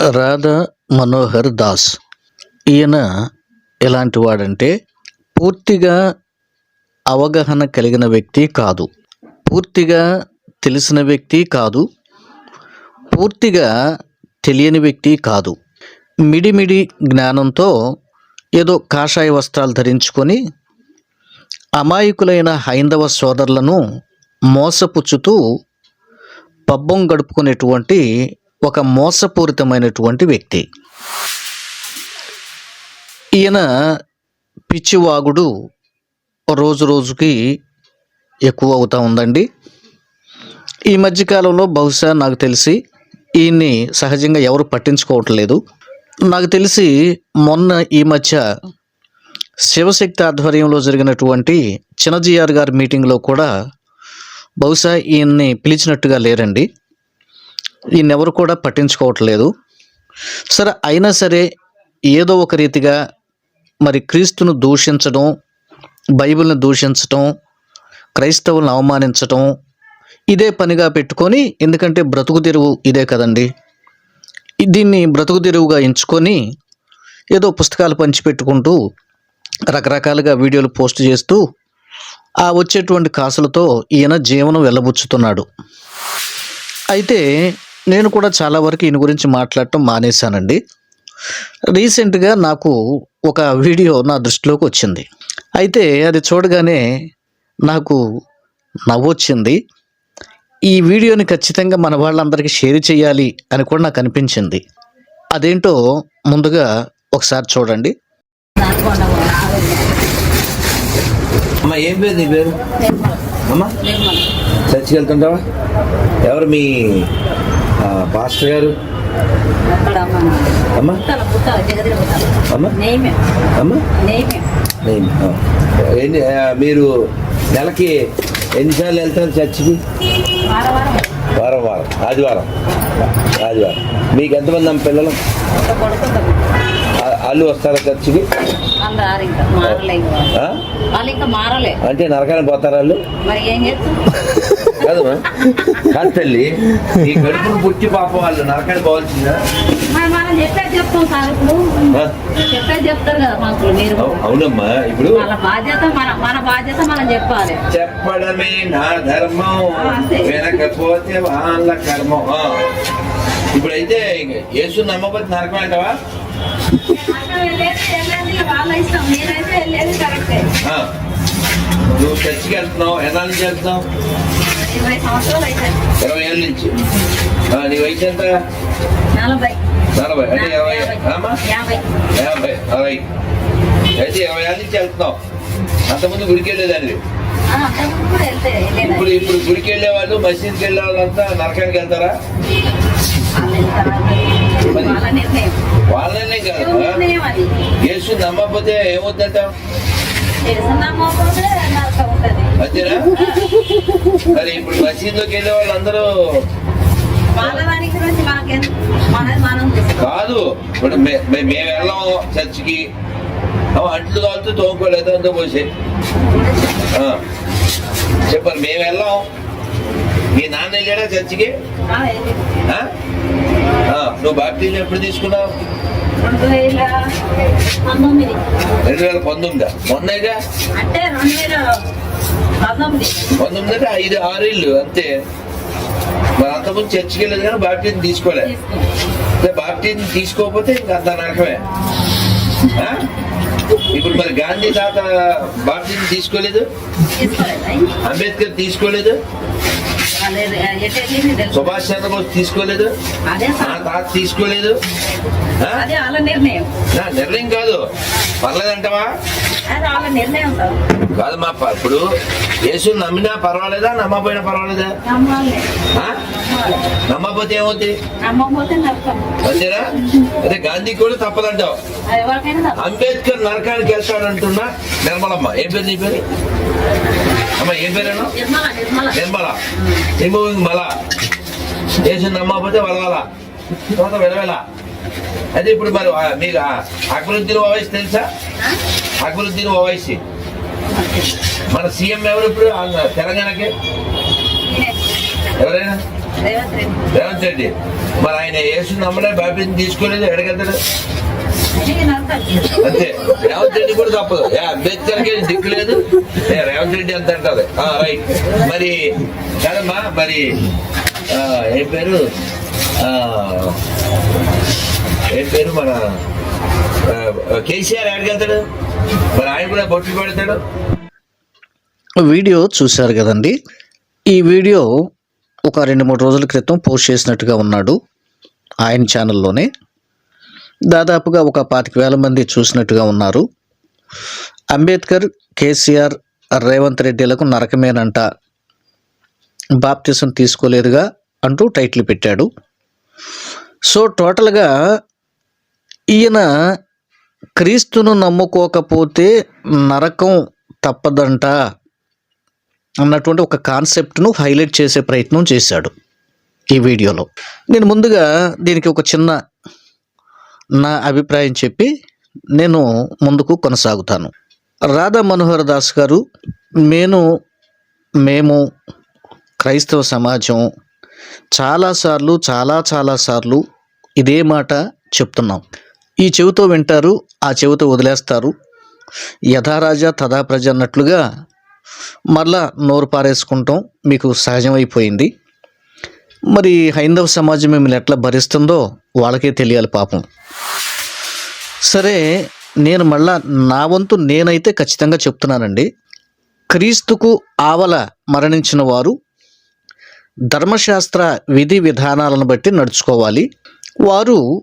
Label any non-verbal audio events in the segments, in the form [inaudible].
రాధా మనోహర్ దాస్. ఈయన ఎలాంటి వాడంటే పూర్తిగా అవగాహన కలిగిన వ్యక్తి కాదు. పూర్తిగా తెలిసిన వ్యక్తి కాదు. పూర్తిగా తెలియని వ్యక్తి కాదు. మిడిమిడి జ్ఞానంతో ఏదో కాషాయ వస్త్రాలు ధరించుకొని అమాయకులైన హైందవ సోదరులను మోసపుచ్చుతూ పబ్బం గడుపుకునేటువంటి ఒక మోసపూరితమైనటువంటి వ్యక్తి. ఈయన పిచ్చివాగుడు రోజు రోజుకి ఎక్కువ అవుతూ ఉందండి. ఈ మధ్యకాలంలో బహుశా నాకు తెలిసి ఈయన్ని సహజంగా ఎవరు పట్టించుకోవట్లేదు. నాకు తెలిసి మొన్న ఈ మధ్య శివశక్తి ఆధ్వర్యంలో జరిగినటువంటి చిన్నజీఆర్ గారి మీటింగ్లో కూడా బహుశా ఈయన్ని పిలిచినట్టుగా లేరండి. ఎవరు కూడా పట్టించుకోవట్లేదు. సరే అయినా సరే ఏదో ఒక రీతిగా మరి క్రీస్తును దూషించడం బైబిల్ని దూషించటం క్రైస్తవులను అవమానించటం ఇదే పనిగా పెట్టుకొని ఎందుకంటే బ్రతుకు తెరువు ఇదే కదండి. దీన్ని బ్రతుకు తెరువుగా ఎంచుకొని ఏదో పుస్తకాలు పంచిపెట్టుకుంటూ రకరకాలుగా వీడియోలు పోస్ట్ చేస్తూ ఆ వచ్చేటువంటి కాసులతో ఈయన జీవనం వెళ్ళబుచ్చుతున్నాడు. అయితే నేను కూడా చాలా వరకు ఈయన గురించి మాట్లాడటం మానేశానండి. రీసెంట్గా నాకు ఒక వీడియో నా దృష్టిలోకి వచ్చింది. అయితే అది చూడగానే నాకు నవ్వొచ్చింది. ఈ వీడియోని ఖచ్చితంగా మన వాళ్ళందరికీ షేర్ చేయాలి అని కూడా నాకు అనిపించింది. అదేంటో ముందుగా ఒకసారి చూడండి. అమ్మ ఏం పేరు నీ పేరు? అమ్మా చర్చికి వెళ్తుంటావా? ఎవరు మీ పాస్టర్ గారు? అమ్మా? అమ్మా? అమ్మా. ఎన్ని మీరు నెలకి ఎన్నిసార్లు వెళ్తారు చర్చికి? వారం వారం. వారం వారం ఆదివారం. ఆదివారం. మీకు ఎంతమంది అమ్మ పిల్లలు? వాళ్ళు వస్తారా చర్చికి? అంటే నరకానికి పోతారా వాళ్ళు? కాదు కాదు తల్లి ఈ కడుపును పుట్టి పాప వాళ్ళు నరకానికి పోవాల్సిందా? మనం చెప్పేది చెప్తాం సార్ ఇప్పుడు? చెప్పేది చెప్తారు కదా మీరు. అవు- అవునమ్మా ఇప్పుడు మన బాధ్యత మన మన బాధ్యత మనం చెప్పాలి. చెప్పడమే నా ధర్మం. వినకపోతే వాళ్ళ కర్మం. ఇప్పుడైతే యేసు నమ్మకపోతే నరకం అంటావా వాళ్ళ ఇష్టం. మీరైతే వెళ్ళేది కరెక్టే. ఆ. నువ్వు చర్చికి వెళ్తున్నావు ఎన్నాళ్ళ నుంచి వెళ్తున్నావు? ఇరవై ఏళ్ళ నుంచి. నీ వయసు ఎంత? నలభై. నలభై. అంటే ఇరవై యాభై. అరవై. అయితే ఇరవై ఏళ్ళ నుంచి వెళ్తున్నావు. అంతకుముందు గుడికి వెళ్ళేదాన్ని. ఇప్పుడు ఇప్పుడు గుడికి వెళ్ళే వాళ్ళు మసీద్కి వెళ్ళే వాళ్ళంతా నరకానికి వెళ్తారా వాళ్ళనే కాదు యేసు నమ్మకపోతే ఏమవుతుందంట మరి ఇప్పుడు మసీద్లోకి వెళ్ళే వాళ్ళందరూ. కాదు ఇప్పుడు మేము వెళ్ళాం చర్చికి. అంట్లు కాలుతూ తోముకోలేదు అంతా పోసే. చెప్పారు మేము వెళ్ళాం. మీ నాన్న వెళ్ళాడా చర్చికి? నువ్వు బాప్టిజం ఎప్పుడు తీసుకున్నావు? రెండు వేల పంతొమ్మిది. రెండు వేల పంతొమ్మిదా. మొన్నగా అంటే రెండు వేల పంతొమ్మిది. పంతొమ్మిది అంటే ఐదు ఆరు ఇల్లు అంతే. మరి అంతకుముందు చర్చికి వెళ్ళలేదు కానీ బాప్టిజం తీసుకోలే. తీసుకున్నాం అంటే బాప్టిజం తీసుకోకపోతే ఇంకా అంత నరకమే? ఇప్పుడు మరి గాంధీ తాత తీసుకోలేదు? తీసుకోలేదా? అంబేద్కర్ తీసుకోలేదు? సుభాష్ చంద్రబోస్ తీసుకోలేదు. తాత తీసుకోలేదు? నిర్ణయం. కాదు. పర్లేదంటావా? కాదు మా ఇప్పుడు యేసు నమ్మినా పర్వాలేదా? నమ్మపోయినా పర్వాలేదా? నమ్మకపోతే ఏమవుతుంది అంతేనా? అదే గాంధీ కూడా తప్పదంటావు. అంబేద్కర్ నరకానికి వెళ్తాడంటున్నా నిర్మలమ్మ. ఏం పేరు నీ పేరు? అమ్మ ఏం పేరేనా నిర్మల రిమూవింగ్ మల? యేసు నమ్మకపోతే వలవల తర్వాత వెలవెల అదే ఇప్పుడు మరి మీకు అక్బరుద్దీన్ ఓవైసీ తెలుసా? అక్బరుద్దీన్ ఓవైసీ. మన సీఎం ఎవరు ఇప్పుడు తెలంగాణకి. ఎవరైనా? రేవంత్ రెడ్డి. మరి ఆయన యేసు నమ్మలే బాప్తిజం తీసుకోలేదు నడతాడు అంతే. రేవంత్ రెడ్డి కూడా తప్పదు. ఏ అంబేద్కర్కి దిక్కు లేదు. ఏ రేవంత్ రెడ్డి అంత అంటది రైట్ మరి కాదమ్మా మరి ఏం పేరు? ఏం పేరు మన కేసీఆర్ ఎక్కడికి మరి ఆయన కూడా బొట్లు పెడతాడు. వీడియో చూశారు కదండి. ఈ వీడియో ఒక రెండు మూడు రోజుల క్రితం పోస్ట్ చేసినట్టుగా ఉన్నాడు ఆయన ఛానల్లోనే దాదాపుగా ఒక పాతిక వేల మంది చూసినట్టుగా ఉన్నారు. అంబేద్కర్ కేసీఆర్ రేవంత్ రెడ్డిలకు నరకమేనంట. బాప్తిసం తీసుకోలేదుగా అంటూ టైటిల్ పెట్టాడు. సో టోటల్గా ఈయన క్రీస్తును నమ్ముకోకపోతే నరకం తప్పదంట అన్నటువంటి ఒక కాన్సెప్ట్ను హైలైట్ చేసే ప్రయత్నం చేశాడు ఈ వీడియోలో. నేను ముందుగా దీనికి ఒక చిన్న నా అభిప్రాయం చెప్పి నేను ముందుకు కొనసాగుతాను. రాధా మనోహర్ దాస్ గారు నేను మేము క్రైస్తవ సమాజం చాలాసార్లు చాలా చాలాసార్లు ఇదే మాట చెప్తున్నాం. ఈ చెవితో వింటారు ఆ చెవితో వదిలేస్తారు. యథారాజా తథా ప్రజ అన్నట్లుగా మరలా నోరు పారేసుకుంటాం. మీకు సహజమైపోయింది. మరి హైందవ సమాజం మిమ్మల్ని ఎట్లా భరిస్తుందో వాళ్ళకే తెలియాలి పాపం. సరే నేను మళ్ళా నా వంతు నేనైతే ఖచ్చితంగా చెప్తున్నానండి. క్రీస్తుకు ఆవల మరణించిన వారు ధర్మశాస్త్ర విధి విధానాలను బట్టి నడుచుకోవాలి. వారు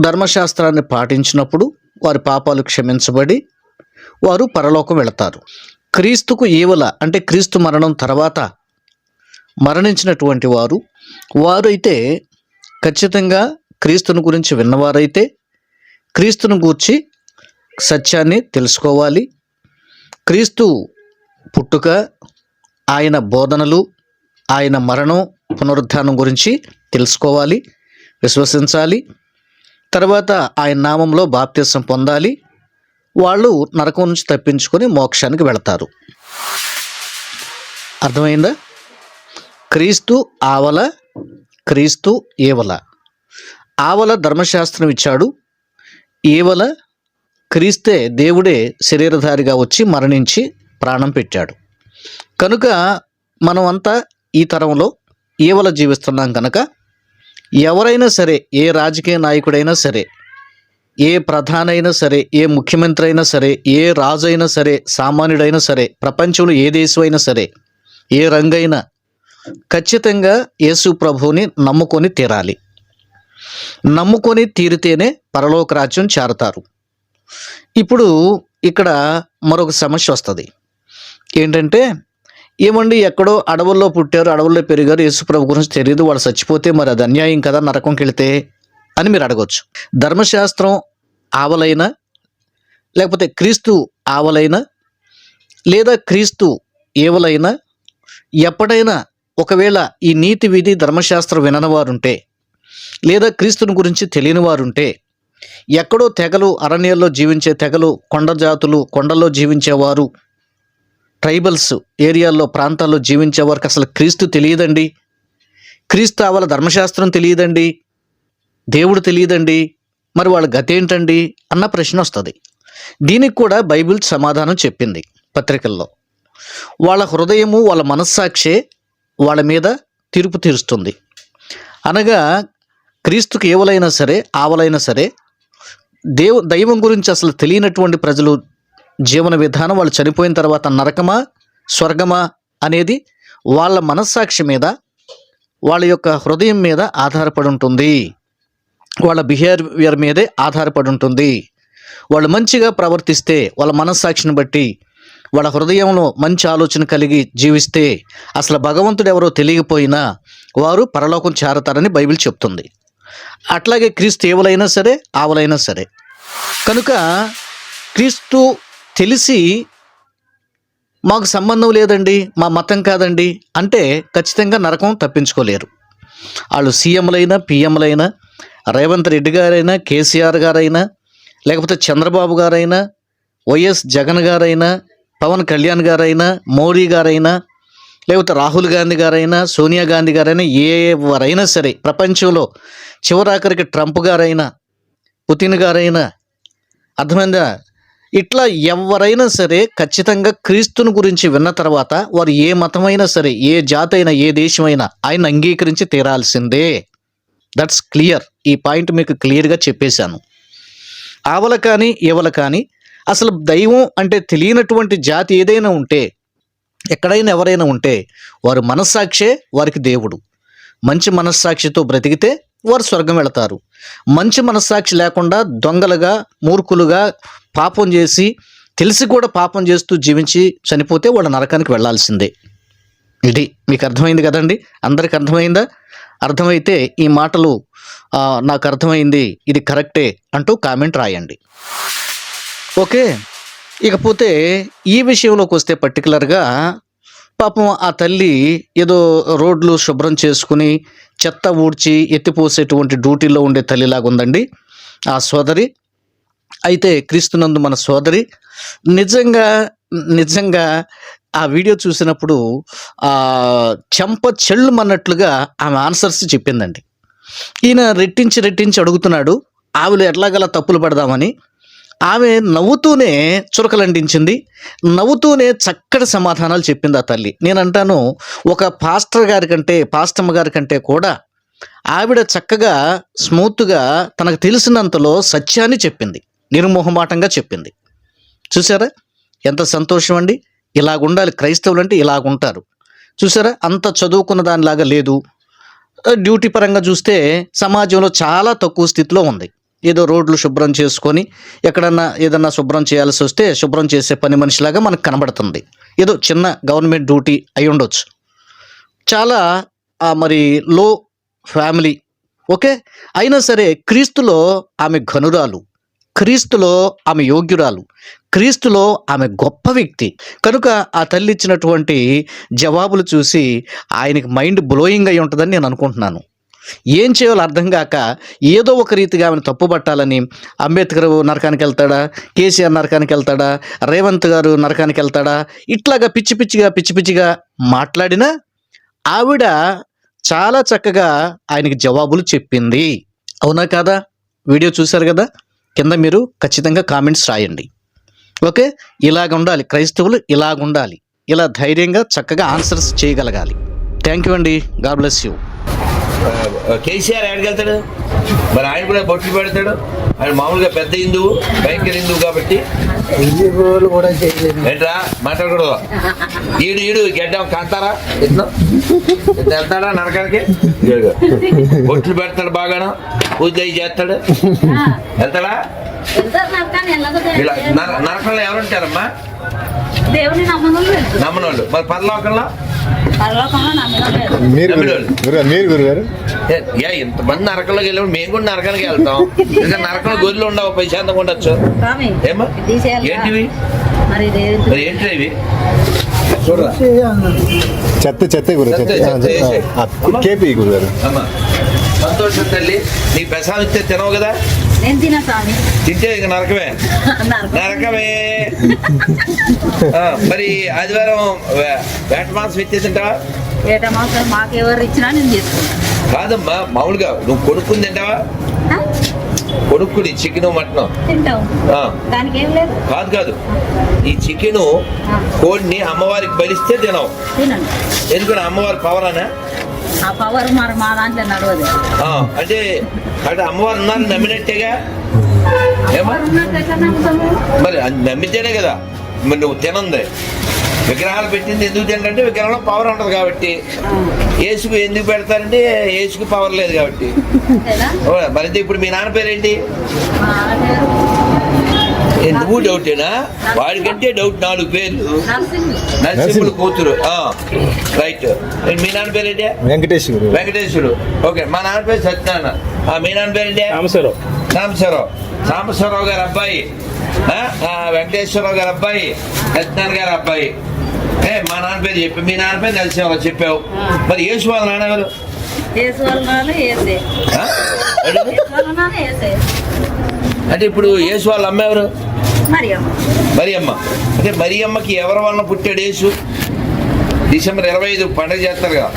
ధర్మశాస్త్రాన్ని పాటించినప్పుడు వారి పాపాలు క్షమించబడి వారు పరలోకం వెళతారు. క్రీస్తుకు ఈవల అంటే క్రీస్తు మరణం తర్వాత మరణించినటువంటి వారు వారైతే ఖచ్చితంగా క్రీస్తుని గురించి విన్నవారైతే క్రీస్తును గూర్చి సత్యాన్ని తెలుసుకోవాలి. క్రీస్తు పుట్టుక ఆయన బోధనలు ఆయన మరణం పునరుద్ధానం గురించి తెలుసుకోవాలి విశ్వసించాలి. తర్వాత ఆయన నామంలో బాప్త్యసం పొందాలి. వాళ్ళు నరకం నుంచి తప్పించుకొని మోక్షానికి వెళతారు. అర్థమైందా? క్రీస్తు ఆవల క్రీస్తు ఏవల. ఆవల ధర్మశాస్త్రం ఇచ్చాడు. ఏవల క్రీస్తే దేవుడే శరీరధారిగా వచ్చి మరణించి ప్రాణం పెట్టాడు. కనుక మనం అంతా ఈ తరంలో ఏవల జీవిస్తున్నాం కనుక ఎవరైనా సరే ఏ రాజకీయ నాయకుడైనా సరే ఏ ప్రధానైనా సరే ఏ ముఖ్యమంత్రి అయినా సరే ఏ రాజు అయినా సరే సామాన్యుడైనా సరే ప్రపంచంలో ఏ దేశం అయినా సరే ఏ రంగైనా ఖచ్చితంగా యేసు ప్రభువుని నమ్ముకొని తీరాలి. నమ్ముకొని తీరితేనే పరలోక రాజ్యం చేరతారు. ఇప్పుడు ఇక్కడ మరొక సమస్య వస్తుంది. ఏంటంటే ఏమండి ఎక్కడో అడవుల్లో పుట్టారు అడవుల్లో పెరిగారు యేసుప్రభు గురించి తెలియదు వాళ్ళు చచ్చిపోతే మరి అది అన్యాయం కదా నరకంకి వెళితే అని మీరు అడగవచ్చు ధర్మశాస్త్రం ఆవలైన లేకపోతే క్రీస్తు ఆవలైన లేదా క్రీస్తు ఏవలైనా ఎప్పుడైనా ఒకవేళ ఈ నీతి విధి ధర్మశాస్త్రం వినని వారుంటే లేదా క్రీస్తుని గురించి తెలియని వారుంటే ఎక్కడో తెగలు అరణ్యాల్లో జీవించే తెగలు కొండ జాతులు కొండల్లో జీవించేవారు ట్రైబల్స్ ఏరియాల్లో ప్రాంతాల్లో జీవించే వారికి అసలు క్రీస్తు తెలియదండి? క్రీస్తు ఆవల ధర్మశాస్త్రం తెలియదండి? దేవుడు తెలియదండి? మరి వాళ్ళ గతి ఏంటండి అన్న ప్రశ్న వస్తుంది. దీనికి కూడా బైబిల్ సమాధానం చెప్పింది పత్రికల్లో. వాళ్ళ హృదయము వాళ్ళ మనస్సాక్షే వాళ్ళ మీద తీర్పు తీరుస్తుంది. అనగా క్రీస్తుకి ఏవలైనా సరే ఆవలైనా సరే దేవు దైవం గురించి అసలు తెలియనటువంటి ప్రజలు జీవన విధానం వాళ్ళు చనిపోయిన తర్వాత నరకమా స్వర్గమా అనేది వాళ్ళ మనస్సాక్షి మీద వాళ్ళ యొక్క హృదయం మీద ఆధారపడి ఉంటుంది. వాళ్ళ బిహేవియర్ మీదే ఆధారపడి ఉంటుంది. వాళ్ళు మంచిగా ప్రవర్తిస్తే వాళ్ళ మనస్సాక్షిని బట్టి వాళ్ళ హృదయంలో మంచి ఆలోచన కలిగి జీవిస్తే అసలు భగవంతుడు ఎవరో తెలియకపోయినా వారు పరలోకం చేరతారని బైబిల్ చెప్తుంది. అట్లాగే క్రీస్తు ఏవలైనా సరే ఆవలైనా సరే. కనుక క్రీస్తు తెలిసి మాకు సంబంధం లేదండి మా మతం కాదండి అంటే ఖచ్చితంగా నరకం తప్పించుకోలేరు. వాళ్ళు సీఎంలైనా పిఎంలైనా రేవంత్ రెడ్డి గారైనా కేసీఆర్ గారైనా లేకపోతే చంద్రబాబు గారైనా వైఎస్ జగన్ గారైనా పవన్ కళ్యాణ్ గారైనా మోడీ గారైనా లేకపోతే రాహుల్ గాంధీ గారైనా సోనియా గాంధీ గారైనా ఎవరైనా సరే ప్రపంచంలో చివరాఖరికి ట్రంప్ గారైనా పుతిన్ గారైనా అర్థమైందా? ఇట్లా ఎవరైనా సరే ఖచ్చితంగా క్రీస్తుని గురించి విన్న తర్వాత వారు ఏ మతమైనా సరే ఏ జాతి అయినా ఏ దేశమైనా ఆయన అంగీకరించి తీరాల్సిందే. దట్స్ క్లియర్ ఈ పాయింట్ మీకు క్లియర్గా చెప్పేశాను. ఆవల కానీ ఎవల కానీ అసలు దైవం అంటే తెలియనటువంటి జాతి ఏదైనా ఉంటే ఎక్కడైనా ఎవరైనా ఉంటే వారు మనస్సాక్షే వారికి దేవుడు. మంచి మనస్సాక్షితో బ్రతికితే వారు స్వర్గం వెళతారు. మంచి మనస్సాక్షి లేకుండా దొంగలుగా మూర్ఖులుగా పాపం చేసి తెలిసి కూడా పాపం చేస్తూ జీవించి చనిపోతే వాళ్ళ నరకానికి వెళ్ళాల్సిందే ఇది మీకు అర్థమైంది కదండి? అందరికి అర్థమైందా? అర్థమైతే ఈ మాటలు నాకు అర్థమైంది ఇది కరెక్టే అంటూ కామెంట్ రాయండి. ఓకే. ఇకపోతే ఈ విషయంలోకి వస్తే పర్టికులర్గా పాపం ఆ తల్లి ఏదో రోడ్లు శుభ్రం చేసుకుని చెత్త ఊడ్చి ఎత్తిపోసేటువంటి డ్యూటీలో ఉండే తల్లిలాగా ఉందండి ఆ సోదరి. అయితే క్రీస్తునందు మన సోదరి. నిజంగా నిజంగా ఆ వీడియో చూసినప్పుడు చెంప చెంప చెల్లుమన్నట్లుగా ఆమె ఆన్సర్స్ చెప్పిందండి. ఈయన రెట్టించి రెట్టించి అడుగుతున్నాడు ఆవిడ ఎట్లాగలా తప్పులు పడదామని. ఆమె నవ్వుతూనే చురకలంటించింది. నవ్వుతూనే చక్కటి సమాధానాలు చెప్పింది ఆ తల్లి. నేను అంటాను ఒక పాస్టర్ గారి కంటే పాస్టమ్మ గారి కంటే కూడా ఆవిడ చక్కగా స్మూత్గా తనకు తెలిసినంతలో సత్యాన్ని చెప్పింది. నిర్మోహమాటంగా చెప్పింది. చూసారా? ఎంత సంతోషం అండి. ఇలాగుండాలి. క్రైస్తవులు అంటే ఇలాగుంటారు. చూసారా? అంత చదువుకున్న దానిలాగా లేదు. డ్యూటీ పరంగా చూస్తే సమాజంలో చాలా తక్కువ స్థితిలో ఉంది. ఏదో రోడ్లు శుభ్రం చేసుకొని ఎక్కడన్నా ఏదన్నా శుభ్రం చేయాల్సి వస్తే శుభ్రం చేసే పని మనిషిలాగా మనకు కనబడుతుంది. ఏదో చిన్న గవర్నమెంట్ డ్యూటీ అయి ఉండొచ్చు. చాలా మరి లో ఫ్యామిలీ ఓకే? అయినా సరే క్రీస్తులో ఆమె ఘనురాలు క్రీస్తులో ఆమె యోగ్యురాలు క్రీస్తులో ఆమె గొప్ప వ్యక్తి. కనుక ఆ తల్లి ఇచ్చినటువంటి జవాబులు చూసి ఆయనకి మైండ్ బ్లోయింగ్ అయి ఉంటుందని నేను అనుకుంటున్నాను. ఏం చేయాలో అర్థం కాక ఏదో ఒక రీతిగా ఆమెను తప్పుపట్టాలని అంబేద్కర్ నరకానికి వెళ్తాడా? కేసీఆర్ నరకానికి వెళ్తాడా? రేవంత్ గారు నరకానికి వెళ్తాడా? ఇట్లాగా పిచ్చి పిచ్చిగా పిచ్చి పిచ్చిగా మాట్లాడినా ఆవిడ చాలా చక్కగా ఆయనకి జవాబులు చెప్పింది. అవునా కాదా? వీడియో చూశారు కదా? కింద మీరు ఖచ్చితంగా కామెంట్స్ రాయండి. ఓకే? ఇలాగ ఉండాలి క్రైస్తవులు ఇలాగ ఉండాలి ఇలా ధైర్యంగా చక్కగా ఆన్సర్స్ చేయగలగాలి. థ్యాంక్ యూ అండి. God bless you. కేసీఆర్ ఎక్కడికి వెళ్తాడు? మరి ఆయన కూడా బొట్లు పెడతాడు. ఆయన మామూలుగా పెద్ద హిందువు భయంకర హిందువు కాబట్టి. ఏంట్రా? మాట్లాడకూడదు. ఈడు ఈడు గెడ్డం ఇతను వెళ్తాడా నరకానికి. బొట్లు పెడతాడు బాగాను. పూజ చేస్తాడు. వెళ్తాడా? నరకంలో ఎవరుంటారమ్మా నమ్మనోళ్ళు. మరి పరలోకంలో? లేదు మీరు తమిళోళ్ళు. గురుగారు మీరు గురుగారు ఏ, ఏ ఇంతమంది నరకంలోకి వెళ్ళాము మేము కూడా నరకానికి వెళ్తాం ఇంకా నరకంలో గొర్రెలు ఉండవు ప్రశాంతంగా ఉండొచ్చు స్వామి ఏమ్మా తీసేయాలి ఏంటివి మరి ఇది మరి ఏంటి ఇవి చూడరా చెత్త చెత్త గురు చెత్త, చెత్త చెత్త వేసేయ్. ఆ, ఆ, కేపీ గురుగారు అమ్మా సంతోషం తల్లి నీ ప్రసాదం ఇస్తే తినవు కదా నేను తిన స్వామి తింటే ఇంక నరకమే. నరకం నరకమే. ఆ, మరి ఆదివారం వేట మాంసం ఇచ్చే తింటావా? ఏట మాత్రం మాకు ఎవరు ఇచ్చినా నేను తీసుకుంటాను కాదమ్మా మామూలుగా నువ్వు కొనుక్కుని తింటావా? కొనుక్కుని చికెన్ మటన్. కాదు కాదు. ఈ చికెన్ కోడిని అమ్మవారికి బలిస్తే తినవు. ఎందుకని? అమ్మవారి పవర్ అనా ఆ పవర్ మరి మా దాంట్లో నడవదు. అంటే అంటే అమ్మవారు ఉన్నారు నమ్మినట్టేగా? మరి అది నమ్మితేనే కదా. మరి నువ్వు తినంది. విగ్రహాలు పెట్టింది ఎందుకు తినంటే విగ్రహంలో పవర్ ఉండదు కాబట్టి. ఏసుకు ఎందుకు పెడతారంటే ఏసుకు పవర్ లేదు కాబట్టి. [laughs] మరి ఇప్పుడు మీ నాన్న పేరేంటి? నువ్వు డౌటేనా? వాడికంటే డౌట్ నాలుగు పేర్లు. నర్సింగ్ నరసింహుడు కూతురు. రైట్ మీ నాన్న పేరేంటి? వెంకటేష్ గురు వెంకటేశ్వరుడు. ఓకే మా నాన్న పేరు సత్యనారాయణ. ఆ, మీ నాన్న పేరేంటి? రామస్వరం సాంబశివరావు సాంబశివరావు గారి అబ్బాయి. ఆ, ఆ, వెంకటేశ్వరరావు గారి అబ్బాయి సత్యనారాయణ గారి అబ్బాయి. ఏ మా నాన్న పేరు చెప్పి. మీ నాన్న పేరు నరసింహరావు చెప్పావు. మరి యేసు వాళ్ళ నాన్నగారు అంటే ఇప్పుడు యేసు వాళ్ళ అమ్మ ఎవరు? మరియమ్మ. అంటే మరియమ్మకి ఎవరి వలన పుట్టాడు యేసు? డిసెంబర్ ఇరవై ఐదు పండుగ చేస్తారు కదా.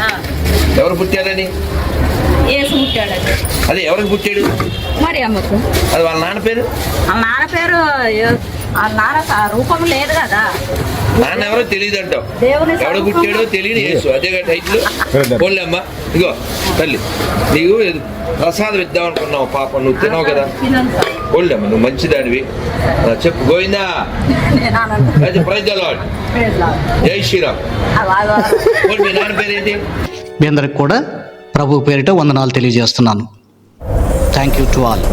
ఎవరు పుట్టారని? అదే ఎవరికి పుట్టాడు? మరి అమ్మకు అది వాళ్ళ నాన్న పేరు? వాళ్ళ నాన్న పేరు వాళ్ళ నాన్న రూపం లేదు కదా. నాన్న ఎవరో తెలియదు అంటావు ఎవడు పుట్టాడో తెలియదు యేసు. అదే టైట్లు. పోలేమ్మా ఇగో తల్లి నీకు ప్రసాదం ఇద్దాం అనుకున్నావు పాపం. నువ్వు తినవు కదా. పోలేమ్మా నువ్వు మంచిదానివి చెప్పు గోవిందా అయితే ప్రైజ్ అలాడ్. జై శ్రీరామ్ మీ నాన్న పేరు ఏంటి మీ అందరికి కూడా ప్రభు పేరిట వందనాలు తెలియజేస్తున్నాను. Thank you to all